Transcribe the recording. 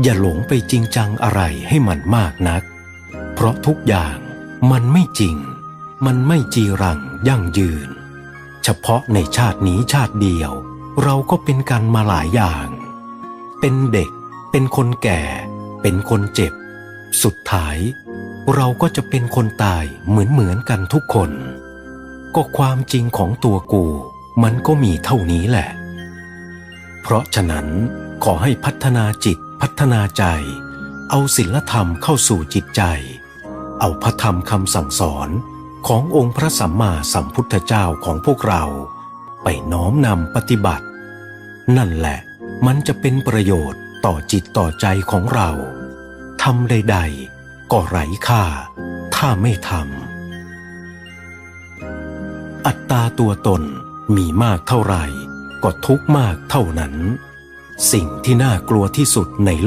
อย่าหลงไปจริงจังอะไรให้มันมากนัก เพราะทุกอย่างมันไม่จริง มันไม่จีรังยั่งยืน เฉพาะในชาตินี้ชาติเดียว เราก็เป็นกันมาหลายอย่าง เป็นเด็ก เป็นคนแก่ เป็นคนเจ็บ สุดท้าย เราก็จะเป็นคนตายเหมือนเหมือนกันทุกคน ก็ความจริงของตัวกู มันก็มีเท่านี้แหละ เพราะฉะนั้นขอให้พัฒนาจิต พัฒนาใจ เอาศีลธรรมเข้าสู่จิตใจ เอาพระธรรมคำสั่งสอนขององค์พระสัมมาสัมพุทธเจ้าของพวกเรา ไปน้อมนำปฏิบัติ นั่นแหละมันจะเป็นประโยชน์ต่อจิตต่อใจของเราทำใดๆ ก็ไร้ค่า ถ้าไม่ทำอัตตาตัวตนมีมากเท่าไหร่ ก็ทุกมากเท่านั้น สิ่งที่น่ากลัวที่สุดในโลก